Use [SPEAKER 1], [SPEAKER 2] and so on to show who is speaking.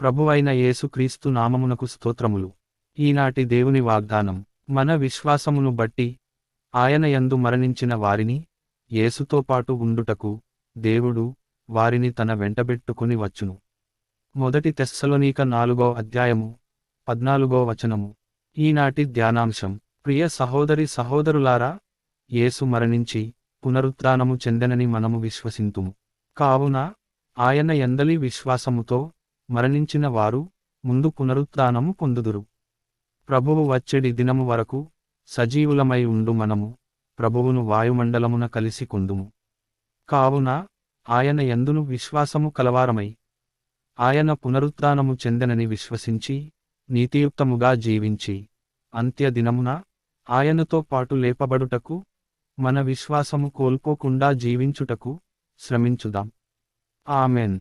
[SPEAKER 1] ప్రభువైన యేసుక్రీస్తు నామమునకు స్తోత్రములు. ఈనాటి దేవుని వాగ్దానం మన విశ్వాసమును బట్టి ఆయన యందు మరణించిన వారిని యేసుతో పాటు ఉండుటకు దేవుడు వారిని తన వెంటబెట్టుకుని వచ్చును. మొదటి తెస్సలోనీక నాలుగో అధ్యాయము పద్నాలుగో వచనము. ఈనాటి ధ్యానాంశం ప్రియ సహోదరి సహోదరులారా యేసు మరణించి పునరుత్నము చెందనని మనము విశ్వసింతుము. కావున ఆయన ఎందలి విశ్వాసముతో మరణించిన వారు ముందు పునరుత్నము పొందుదురు. ప్రభువు వచ్చెడి దినము వరకు సజీవులమై ఉండు మనము ప్రభువును వాయుమండలమున కలిసి కొందుము. కావున ఆయన ఎందును విశ్వాసము కలవారమై ఆయన పునరుత్నము చెందనని విశ్వసించి నీతియుక్తముగా జీవించి అంత్యదినమున ఆయనతో పాటు లేపబడుటకు మన విశ్వాసము కోల్పోకుండా జీవించుటకు శ్రమించుదాం. ఆమెన్.